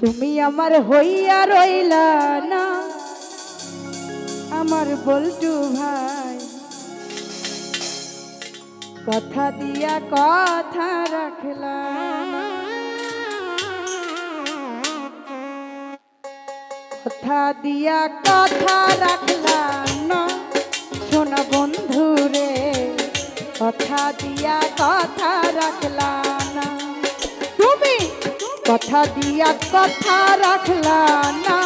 তুমি আমার হইয়া রইলা না। আমার বল্টু ভাই। কথা দিয়া কথা রাখলা কথা দিয়া কথা রাখলা না। শোনা বন্ধু রে কথা দিয়া কথা রাখলা কথা দিয়া কথা রাখলা না।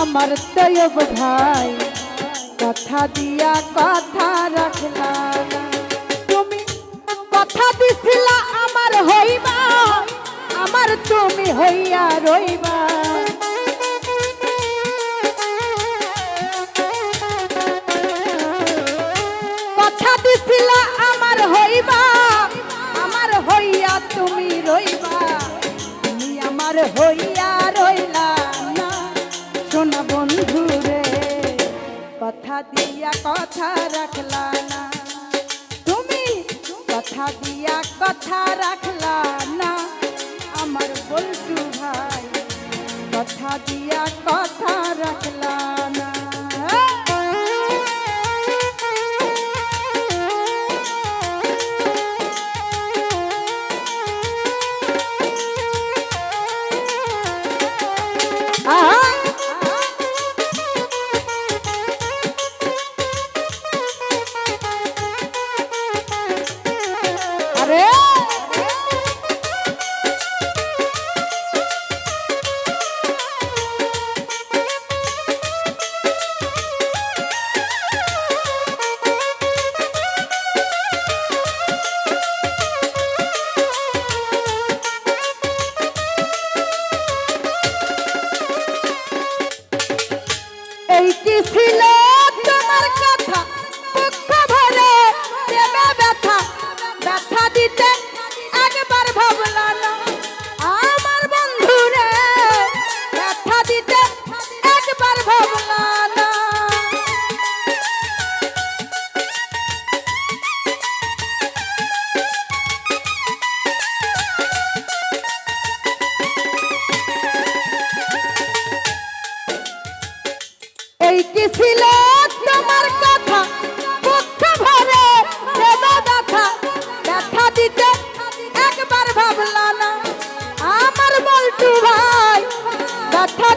আমার তৈব ভাই, কথা দিয়া কথা রাখলা তুমি কথা দিছিলা আমার হইবা, আমার তুমি হইয়া রইবা। দিয়া কথা রাখলা না। তুমি কথা দিয়া কথা রাখলা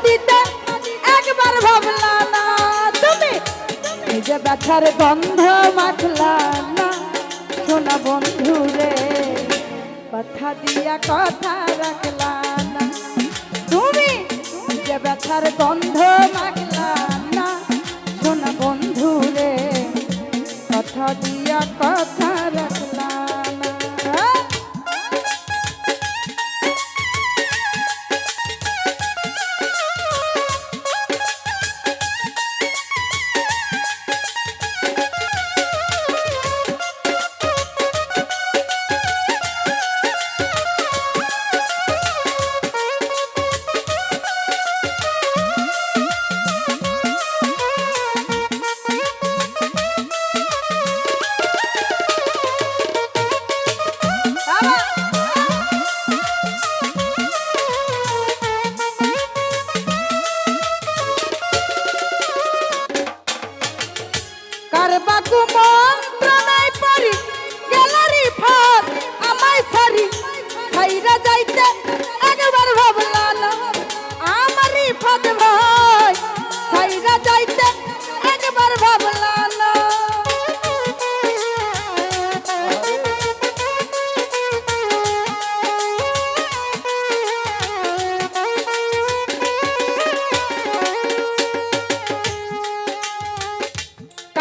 দিতে একবার না শোনা বন্ধু রে, কথা দিয়া কথা রাখলা না। তুমি যে ব্যথার না। শোনা বন্ধু রে, কথা দিয়া কথা রাখলা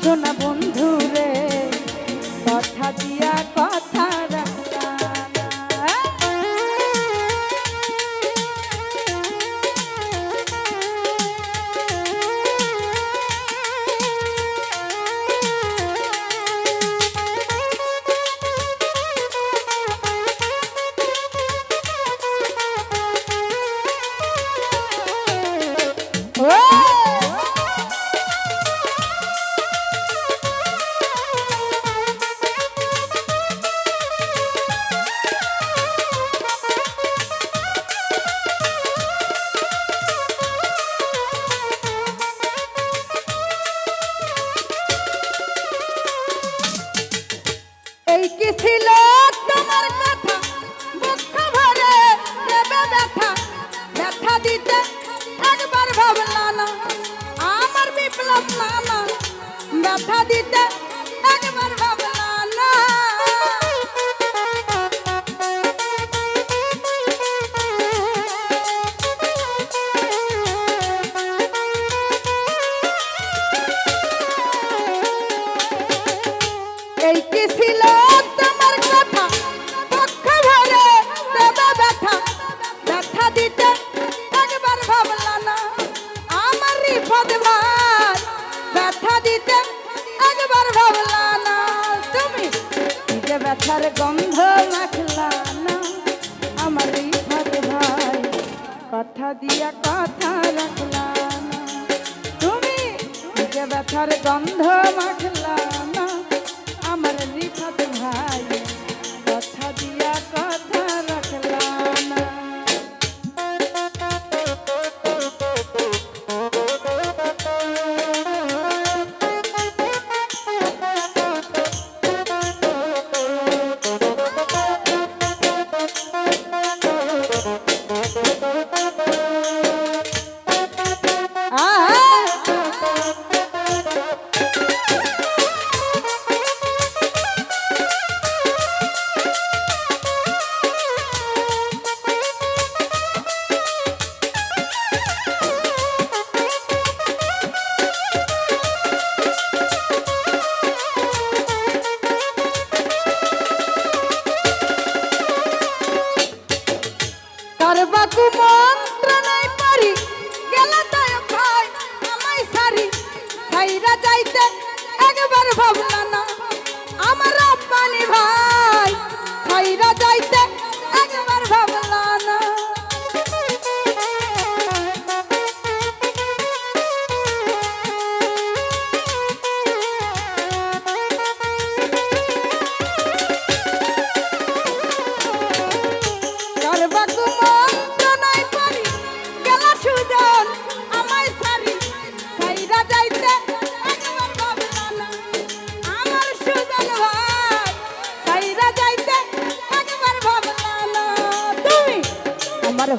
না সোনা বন্ধু রে কথা দিয়া Yeah, ব্যথার গন্ধ রাখলা না। আমার রিফার ভাই, কথা দিয়া কথা রাখলা না। তুমি যে ব্যথার গন্ধ মাখলা না, আমার রিফাত ভাই। একবার ভাবনা না।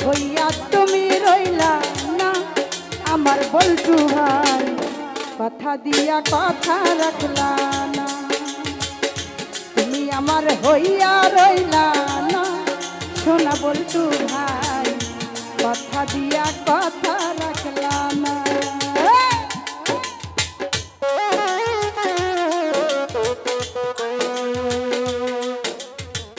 হইয়া তুমি রইলা না, আমার বল্টু ভাই, কথা দিয়া কথা রাখলা না। তুমি আমার হইয়া রইলা না, শোনা বল্টু ভাই, কথা দিয়া কথা রাখ